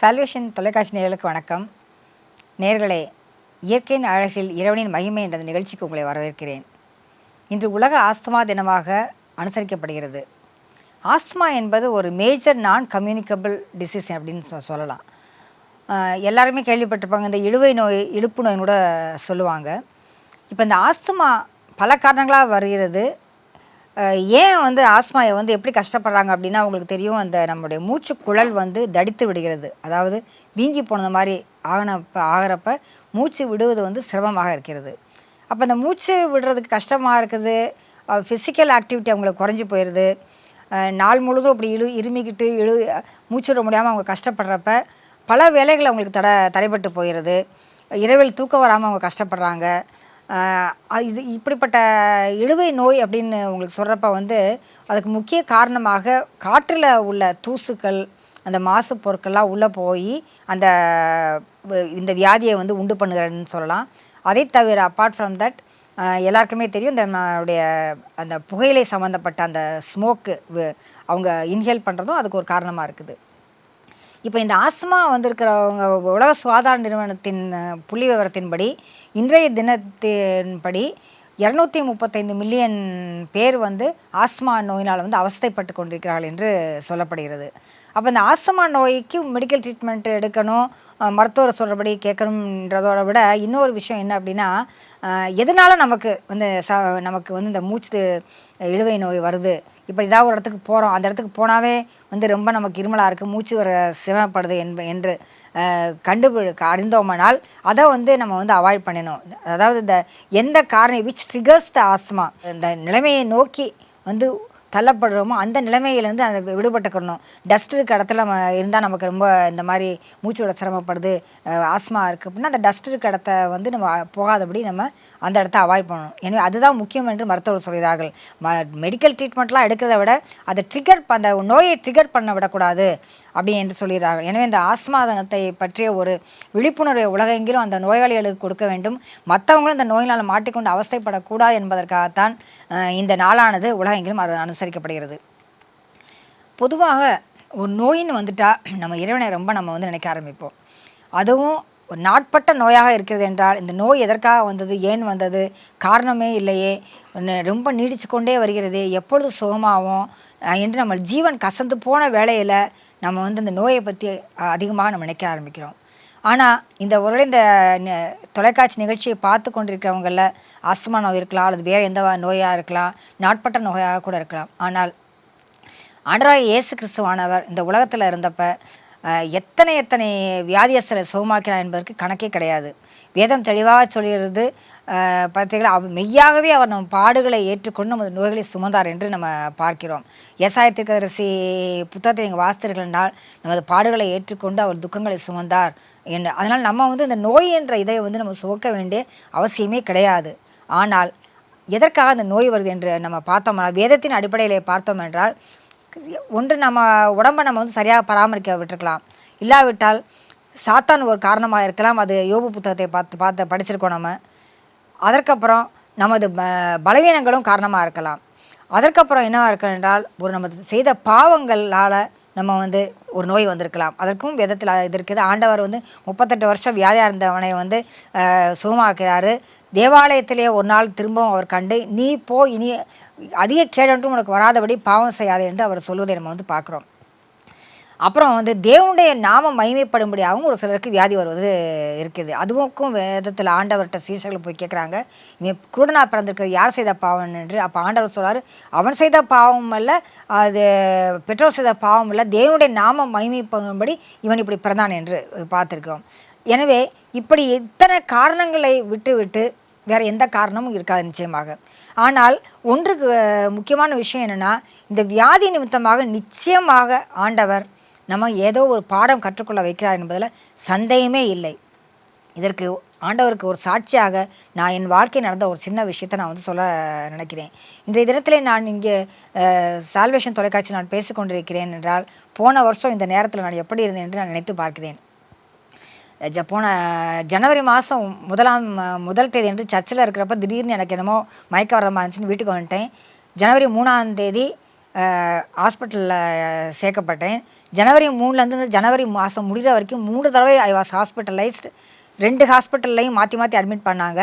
Salvation தொலைக்காட்சி நேர்களுக்கு வணக்கம். நேர்களே இயற்கையின் அழகில் இரவனின் மகிமை என்ற நிகழ்ச்சிக்கு உங்களை வரவேற்கிறேன். இன்று உலக ஆஸ்துமா தினமாக அனுசரிக்கப்படுகிறது. ஆஸ்துமா என்பது ஒரு மேஜர் நான் கம்யூனிகபிள் டிசீஸ் அப்படின்னு சொல்லலாம். எல்லாருமே கேள்விப்பட்டிருப்பாங்க இந்த இழுவை நோய் இழுப்பு நோயின்னு கூட சொல்லுவாங்க. இப்போ இந்த ஆஸ்துமா பல காரணங்களாக வருகிறது. ஏன் வந்து ஆஸ்மாயை வந்து எப்படி கஷ்டப்படுறாங்க அப்படின்னா அவங்களுக்கு தெரியும் அந்த நம்முடைய மூச்சு குழல் வந்து தடித்து விடுகிறது. அதாவது வீங்கி போனது மாதிரி ஆகினப்ப ஆகிறப்ப மூச்சு விடுவது வந்து சிரமமாக இருக்கிறது. அப்போ அந்த மூச்சு விடுறதுக்கு கஷ்டமாக இருக்குது. ஃபிசிக்கல் ஆக்டிவிட்டி அவங்களுக்கு குறைஞ்சி போயிடுது நாள் முழுதும் அப்படி இழு இருமிக்கிட்டு இழு மூச்சு விட முடியாமல் அவங்க கஷ்டப்படுறப்ப பல வேலைகள் அவங்களுக்கு தட தடைப்பட்டு போயிடுது இரவில் தூக்கம் வராமல் அவங்க கஷ்டப்படுறாங்க. இது இப்படிப்பட்ட இழுவை நோய் அப்படின்னு உங்களுக்கு சொல்கிறப்ப வந்து அதுக்கு முக்கிய காரணமாக காற்றில் உள்ள தூசுக்கள் அந்த மாசு பொருட்கள்லாம் உள்ளே போய் அந்த இந்த வியாதியை வந்து உண்டு பண்ணுகிறன்னு சொல்லலாம். அதை தவிர அப்பார்ட் ஃப்ரம் தட் எல்லாருக்குமே தெரியும் இந்த நம்மளுடைய அந்த புகையிலை சம்மந்தப்பட்ட அந்த ஸ்மோக்கு அவங்க இன்ஹேல் பண்ணுறதும் அதுக்கு ஒரு காரணமாக இருக்குது. இப்போ இந்த ஆஸ்மா வந்திருக்கிறவங்க உலக சுகாதார நிறுவனத்தின் புள்ளி விவரத்தின்படி இன்றைய தினத்தின்படி இரநூத்தி முப்பத்தைந்து மில்லியன் பேர் வந்து ஆஸ்மா நோயினால் வந்து அவஸ்தைப்பட்டு கொண்டிருக்கிறார்கள் என்று சொல்லப்படுகிறது. அப்போ இந்த ஆஸ்மா நோய்க்கு மெடிக்கல் ட்ரீட்மெண்ட் எடுக்கணும் மருத்துவரை மருத்துவர் சொல்கிறபடி கேட்கணுன்றதோட விட இன்னொரு விஷயம் என்ன அப்படின்னா எதனால் நமக்கு வந்து ச நமக்கு வந்து இந்த மூச்சு இழுவை நோய் வருது? இப்போ ஏதாவது ஒரு இடத்துக்கு போகிறோம் அந்த இடத்துக்கு போனாவே வந்து ரொம்ப நமக்கு இருமலாக இருக்குது மூச்சு வர சிரமப்படுது என்ப என்று கண்டுபிடி அறிந்தோமானால் அதை வந்து நம்ம வந்து அவாய்ட் பண்ணணும் அதாவது இந்த எந்த காரணம் விச் ட்ரிகர்ஸ் த ஆஸ்மா இந்த நிலைமையை நோக்கி வந்து தள்ளப்படுறோமோ அந்த நிலைமையிலேருந்து அதை விடுபட்டுக்கணும். டஸ்ட் இருக்க இடத்துல நம்ம இருந்தால் நமக்கு ரொம்ப இந்த மாதிரி மூச்சு விட சிரமப்படுது ஆஸ்மா இருக்குது அப்படின்னா அந்த டஸ்ட் இருக்க இடத்த வந்து நம்ம போகாதபடி நம்ம அந்த இடத்த அவாய்ட் பண்ணணும். எனவே அதுதான் முக்கியம் என்று மருத்துவர் சொல்கிறார்கள். ம மெடிக்கல் ட்ரீட்மெண்ட்லாம் எடுக்கிறத விட அதை ட்ரிகர் அந்த நோயை ட்ரிகர் பண்ண விடக்கூடாது. அப்படி என்று சொல்கிறார்கள். எனவே இந்த ஆஸ்மாதனத்தை பற்றிய ஒரு விழிப்புணர்வை உலகெங்கிலும் அந்த நோயாளிகளுக்கு கொடுக்க வேண்டும். மற்றவங்களும் இந்த நோயினால் மாட்டிக்கொண்டு அவஸ்தைப்படக்கூடாது என்பதற்காகத்தான் இந்த நாளானது உலகெங்கிலும் அனுசரிக்கப்படுகிறது. பொதுவாக ஒரு நோயின்னு வந்துட்டால் நம்ம இறைவனை ரொம்ப நம்ம வந்து நினைக்க ஆரம்பிப்போம். அதுவும் ஒரு நாட்பட்ட நோயாக இருக்கிறது என்றால் இந்த நோய் எதற்காக வந்தது ஏன் வந்தது காரணமே இல்லையே ஒன்று ரொம்ப நீடிச்சு கொண்டே வருகிறது எப்பொழுது சுகமாகும் என்று நம்ம ஜீவன் கசந்து போன வேளையில் நம்ம வந்து இந்த நோயை பற்றி அதிகமாக நம்ம நினைக்க ஆரம்பிக்கிறோம். ஆனால் இந்த ஒரு இந்த தொலைக்காட்சி நிகழ்ச்சியை பார்த்து கொண்டிருக்கிறவங்களில் ஆஸ்துமா நோய் இருக்கலாம் அல்லது வேறு எந்த நோயாக இருக்கலாம் நாட்பட்ட நோயாக கூட இருக்கலாம். ஆனால் ஆண்டராய் இயேசு கிறிஸ்துவானவர் இந்த உலகத்தில் இருந்தப்ப எத்தனை எத்தனை வியாதியஸ்தரை சுகமாக்கிறார் என்பதற்கு கணக்கே கிடையாது. வேதம் தெளிவாக சொல்கிறது பார்த்தீங்களா? அவர் மெய்யாகவே அவர் நம் பாடுகளை ஏற்றுக்கொண்டு நமது நோய்களை சுமந்தார் என்று நம்ம பார்க்கிறோம். எசாயத்திற்கரசி புத்தகத்தை நீங்கள் வாசித்தீர்கள் என்றால் நமது பாடுகளை ஏற்றுக்கொண்டு அவர் துக்கங்களை சுமந்தார் என்று. அதனால் நம்ம வந்து இந்த நோய் என்ற இதை வந்து நம்ம சுமக்க வேண்டிய அவசியமே கிடையாது. ஆனால் எதற்காக அந்த நோய் வருது என்று நம்ம பார்த்தோம்னா வேதத்தின் அடிப்படையில் பார்த்தோம் என்றால் ஒன்று நம்ம உடம்பை நம்ம வந்து சரியாக பராமரிக்க விட்டுருக்கலாம். இல்லாவிட்டால் சாத்தான் ஒரு காரணமாக இருக்கலாம். அது யோபு புத்தகத்தை பார்த்து பார்த்து படிச்சிருக்கோம் நம்ம. அதற்கப்புறம் நமது ப பலவீனங்களும் காரணமாக இருக்கலாம். அதற்கப்புறம் என்னவாக இருக்கு என்றால் ஒரு நம்ம செய்த பாவங்களால் நம்ம வந்து ஒரு நோய் வந்திருக்கலாம். அதற்கும் விதத்தில் இது இருக்குது. ஆண்டவர் வந்து முப்பத்தெட்டு வருஷம் வியாதியாக இருந்தவனை வந்து அஹ், சுகமாக்குறாரு தேவாலயத்திலே ஒரு நாள் திரும்பவும் அவர் கண்டு நீ போ இனி அதிக கேடென்றும் உனக்கு வராதபடி பாவம் செய்யாதே என்று அவர் சொல்வதை நம்ம வந்து பார்க்குறோம். அப்புறம் வந்து தேவனுடைய நாம மகிமைப்படும்படியாகவும் ஒரு சிலருக்கு வியாதி வருவது இருக்குது. அதுவுக்கும் வேதத்தில் ஆண்டவர்கிட்ட சீசர்கள் போய் கேட்குறாங்க இவன் குருடனா பிறந்திருக்கிறது யார் செய்த பாவம் என்று அப்போ ஆண்டவர் சொல்கிறார் அவன் செய்த பாவம் அல்ல அது பெற்றோர் செய்த பாவம் அல்ல தேவனுடைய நாம மகிமைப்படும்படி இவன் இப்படி பிறந்தான் என்று பார்த்துருக்கோம் எனவே இப்படி இத்தனை காரணங்களை விட்டுவிட்டு வேறு வேற எந்த காரணமும் இருக்காது நிச்சயமாக. ஆனால் ஒன்றுக்கு முக்கியமான விஷயம் என்னென்னா இந்த வியாதி நிமித்தமாக நிச்சயமாக ஆண்டவர் நம்ம ஏதோ ஒரு பாடம் கற்றுக்கொள்ள வைக்கிறார் என்பதில் சந்தேகமே இல்லை. இதற்கு ஆண்டவருக்கு ஒரு சாட்சியாக நான் என் வாழ்க்கை நடந்த ஒரு சின்ன விஷயத்தை நான் வந்து சொல்ல நினைக்கிறேன். இன்றைய தினத்திலே நான் இங்கே சால்வேஷன் தொலைக்காட்சி நான் பேசிக்கொண்டிருக்கிறேன் என்றால் போன வருஷம் இந்த நேரத்தில் நான் எப்படி இருந்தேன் என்று நான் நினைத்து பார்க்கிறேன். ஜ போன ஜனவரி மாதம் முதலாம் முதல் தேதி என்று சர்ச்சில் இருக்கிறப்ப திடீர்னு எனக்கு என்னமோ மயக்க வர மாதிரி இருந்துச்சுன்னு வீட்டுக்கு வந்துட்டேன். ஜனவரி மூணாம் தேதி ஹாஸ்பிட்டலில் சேர்க்கப்பட்டேன். ஜனவரி மூணுலேருந்து ஜனவரி மாதம் முடிகிற வரைக்கும் மூணு தடவை ஐ வாஸ் ஹாஸ்பிட்டலைஸ்டு ரெண்டு ஹாஸ்பிட்டல்லையும் மாற்றி மாற்றி அட்மிட் பண்ணாங்க.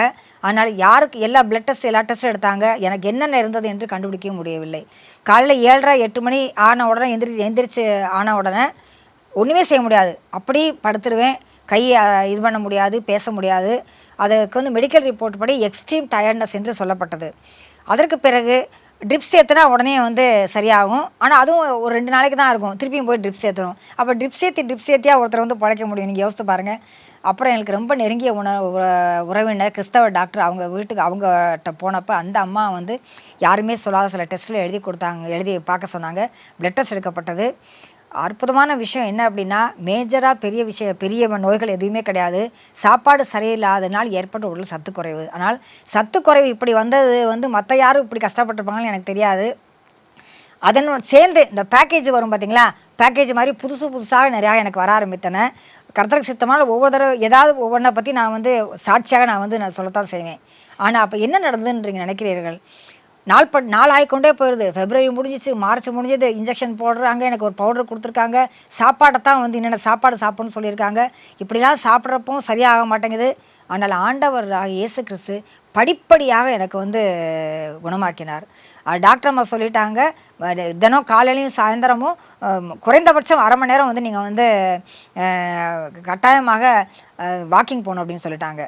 ஆனால் யாருக்கு எல்லா பிளட் டெஸ்ட் எல்லா டெஸ்ட்டும் எடுத்தாங்க. எனக்கு என்னென்ன இருந்தது என்று கண்டுபிடிக்க முடியவில்லை. காலையில் ஏழரை எட்டு மணி ஆன உடனே எந்திரிச்சு எந்திரிச்சு ஆன உடனே ஒன்றுமே செய்ய முடியாது. அப்படி படுத்துருவேன். கையை இது பண்ண முடியாது பேச முடியாது. அதுக்கு வந்து மெடிக்கல் ரிப்போர்ட் படி எக்ஸ்ட்ரீம் டயர்ட்னஸ் என்று சொல்லப்பட்டது. அதற்கு பிறகு ட்ரிப்ஸ் ஏற்றினா உடனே வந்து சரியாகும். ஆனால் அதுவும் ஒரு ரெண்டு நாளைக்கு தான் இருக்கும். திருப்பியும் போய் ட்ரிப்ஸ் ஏற்றணும் அப்போ ட்ரிப்ஸ் ஏற்றி ட்ரிப்ஸ் ஏற்றியா ஒருத்தர் வந்து பிழைக்க முடியும். நீங்கள் யோசித்து பாருங்கள் அப்புறம் எனக்கு ரொம்ப நெருங்கிய உண உறவினர் கிறிஸ்தவ டாக்டர் அவங்க வீட்டுக்கு அவங்ககிட்ட போனப்போ அந்த அம்மா வந்து யாருமே சொல்லாத சில டெஸ்ட்டில் எழுதி கொடுத்தாங்க எழுதி பார்க்க சொன்னாங்க. பிளட் டெஸ்ட் எடுக்கப்பட்டது. அற்புதமான விஷயம் என்ன அப்படின்னா மேஜராக பெரிய விஷய பெரிய நோய்கள் எதுவுமே கிடையாது. சாப்பாடு சரியில்லாதனால் ஏற்பட்ட உடல் சத்து குறைவு. ஆனால் சத்து குறைவு இப்படி வந்தது வந்து மற்ற யாரும் இப்படி கஷ்டப்பட்டிருப்பாங்கன்னு எனக்கு தெரியாது. அதனோட சேர்ந்து இந்த பேக்கேஜ் வரும் பார்த்தீங்களா பேக்கேஜ் மாதிரி புதுசு புதுசாக நிறையா எனக்கு வர ஆரம்பித்தன. கர்த்தருக்கு சித்தமான ஒவ்வொரு தடவை ஏதாவது ஒவ்வொன்றை பற்றி நான் வந்து சாட்சியாக நான் வந்து நான் சொல்லத்தான் செய்வேன். ஆனால் அப்போ என்ன நடந்ததுன்றீங்க நினைக்கிறீர்கள்? நாள் பட் நாள் ஆகிக்கொண்டே போயிடுது பிப்ரவரி முடிஞ்சிச்சு மார்ச் முடிஞ்சது இன்ஜெக்ஷன் போடுறாங்க எனக்கு ஒரு பவுடர் கொடுத்துருக்காங்க. சாப்பாட்டை தான் வந்து என்னென்ன சாப்பாடு சாப்பிடணும்னு சொல்லியிருக்காங்க. இப்படிலாம் சாப்பிட்றப்போ சரியாக மாட்டேங்குது. ஆனால் ஆண்டவர் இயேசு கிறிஸ்து படிப்படியாக எனக்கு வந்து குணமாக்கினார். டாக்டர் அம்மா சொல்லிட்டாங்க தினம் காலையிலையும் சாயந்தரமும் குறைந்தபட்சம் அரை மணி நேரம் வந்து நீங்கள் வந்து கட்டாயமாக வாக்கிங் போகணும் அப்படின்னு சொல்லிட்டாங்க.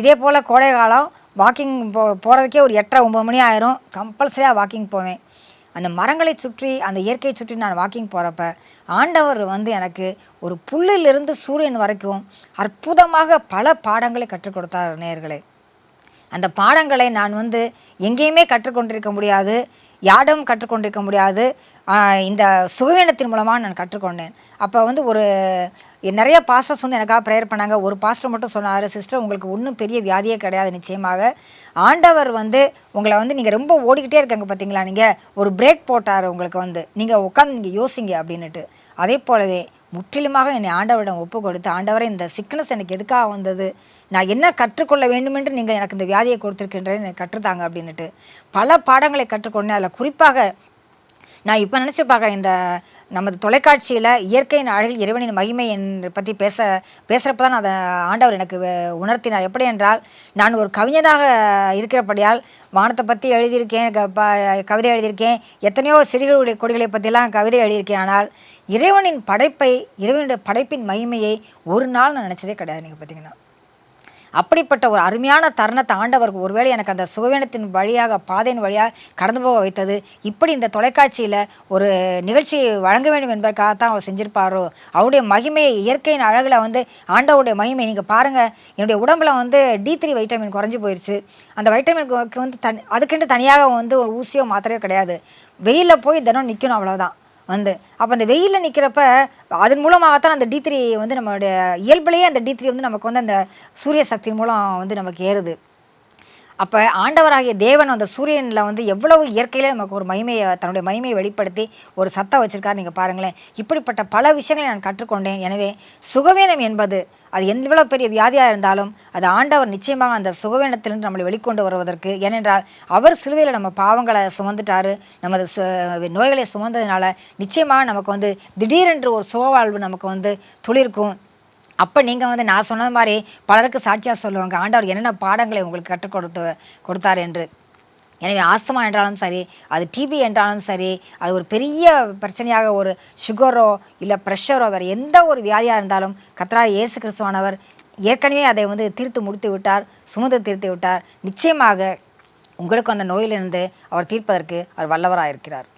இதே போல் கோடை காலம் வாக்கிங் போ போகிறதுக்கே ஒரு எட்டரை ஒம்பது மணி ஆயிரும். கம்பல்சரியாக வாக்கிங் போவேன். அந்த மரங்களை சுற்றி அந்த இயற்கையை சுற்றி நான் வாக்கிங் போகிறப்ப ஆண்டவர் வந்து எனக்கு ஒரு புல்லிலிருந்து சூரியன் வரைக்கும் அற்புதமாக பல பாடங்களை கற்றுக் கொடுத்தார் நேயர்களே. அந்த பாடங்களை நான் வந்து எங்கேயுமே கற்றுக்கொண்டிருக்க முடியாது. யாரிடம் கற்றுக்கொண்டிருக்க முடியாது. இந்த சுகவீனத்தின் மூலமாக நான் கற்றுக்கொண்டேன். அப்போ வந்து ஒரு நிறைய பாஸ்டர்ஸ் வந்து எனக்காக ப்ரேயர் பண்ணாங்க. ஒரு பாஸ்டர் மட்டும் சொன்னார் சிஸ்டர் உங்களுக்கு ஒன்றும் பெரிய வியாதியே கிடையாது நிச்சயமாக. ஆண்டவர் வந்து உங்களை வந்து நீங்கள் ரொம்ப ஓடிக்கிட்டே இருக்காங்க பார்த்தீங்களா நீங்கள் ஒரு பிரேக் போட்டார் உங்களுக்கு வந்து. நீங்கள் உட்காந்து நீங்கள் யோசிங்க அப்படின்னுட்டு. அதே போலவே முற்றிலுமாக என்னை ஆண்டவரிடம் ஒப்பு கொடுத்து ஆண்டவரை இந்த சிக்னஸ் எனக்கு எதுக்காக வந்தது? நான் என்ன கற்றுக்கொள்ள வேண்டுமென்று நீங்கள் எனக்கு இந்த வியாதியை கொடுத்துருக்கின்றேன் எனக்கு கற்றுத்தாங்க அப்படின்னுட்டு பல பாடங்களை கற்றுக்கொண்டேன். அதில் குறிப்பாக நான் இப்போ நினச்சி பார்க்குறேன் இந்த நமது தொலைக்காட்சியில் இயற்கையின் அழகில் இறைவனின் மகிமை என்று பற்றி பேச பேசுகிறப்ப தான் அதை ஆண்டவர் எனக்கு உணர்த்தினார். எப்படி என்றால் நான் ஒரு கவிஞனாக இருக்கிறபடியால் வானத்தை பற்றி எழுதியிருக்கேன் க- ப- கவிதை எழுதியிருக்கேன் எத்தனையோ சிறுகளுடைய கொடிகளை பற்றிலாம் கவிதை எழுதியிருக்கேன். ஆனால் இறைவனின் படைப்பை இறைவனுடைய படைப்பின் மகிமையை ஒரு நாள் நான் நினச்சதே கிடையாது நீங்கள் பார்த்தீங்கன்னா அப்படிப்பட்ட ஒரு அருமையான தருணத்தை ஆண்டவருக்கு ஒருவேளை எனக்கு அந்த சுகவீனத்தின் வழியாக பாதையின் வழியாக கடந்து போக வைத்தது. இப்படி இந்த தொலைக்காட்சியில் ஒரு நிகழ்ச்சி வழங்க வேண்டும் என்பதற்காக தான் அவர் செஞ்சிருப்பாரோ? அவருடைய மகிமையை இயற்கையின் அழகில் வந்து ஆண்டவருடைய மகிமை நீங்கள் பாருங்கள் என்னுடைய உடம்புல வந்து டி த்ரீ வைட்டமின் குறைஞ்சி போயிடுச்சு அந்த வைட்டமினுக்கு வந்து தன் அதுக்குன்ட்டு தனியாக வந்து ஒரு ஊசியோ மாத்திரையோ கிடையாது. வெயிலில் போய் தினம் நிற்கணும் அவ்வளோதான் வந்து அப்போ அந்த வெயிலில் நிற்கிறப்ப அதன் மூலமாகத்தான் அந்த டி த்ரீ வந்து நம்மளுடைய இயல்புலேயே அந்த டி த்ரீ வந்து நமக்கு வந்து அந்த சூரிய சக்தி மூலம் வந்து நமக்கு ஏறுது. அப்போ ஆண்டவராகிய தேவன் அந்த சூரியனில் வந்து எவ்வளவு இயற்கையில் நமக்கு ஒரு மகிமையை தன்னுடைய மகிமையை வெளிப்படுத்தி ஒரு சத்தம் வச்சுருக்காரு நீங்கள் பாருங்களேன். இப்படிப்பட்ட பல விஷயங்களை நான் கற்றுக்கொண்டேன். எனவே சுகவீனம் என்பது அது எவ்வளோ பெரிய வியாதியாக இருந்தாலும் அது ஆண்டவர் நிச்சயமாக அந்த சுகவீனத்திலிருந்து நம்மளை வெளிக்கொண்டு வருவதற்கு. ஏனென்றால் அவர் சிலுவையில் நம்ம பாவங்களை சுமந்துட்டாரு. நமது சு- நோய்களை சுமந்ததுனால நிச்சயமாக நமக்கு வந்து திடீரென்று ஒரு சுகவாழ்வு நமக்கு வந்து துளிர்க்கும். அப்போ நீங்கள் வந்து நான் சொன்ன மாதிரி பலருக்கு சாட்சியாக சொல்லுவாங்க. ஆண்டவர் என்னென்ன பாடங்களை உங்களுக்கு கற்றுக் கொடுத்து கொடுத்தார் என்று. எனவே ஆஸ்துமா என்றாலும் சரி அது டிபி என்றாலும் சரி அது ஒரு பெரிய பிரச்சனையாக ஒரு சுகரோ இல்லை ப்ரெஷரோ வேறு எந்த ஒரு வியாதியாக இருந்தாலும் கத்ரா இயேசு கிறிஸ்துவானவர் ஏற்கனவே அதை வந்து தீர்த்து முடித்து விட்டார் சுமந்து தீர்த்து விட்டார். நிச்சயமாக உங்களுக்கு அந்த நோயிலிருந்து அவர் தீர்ப்பதற்கு அவர் வல்லவராக இருக்கிறார்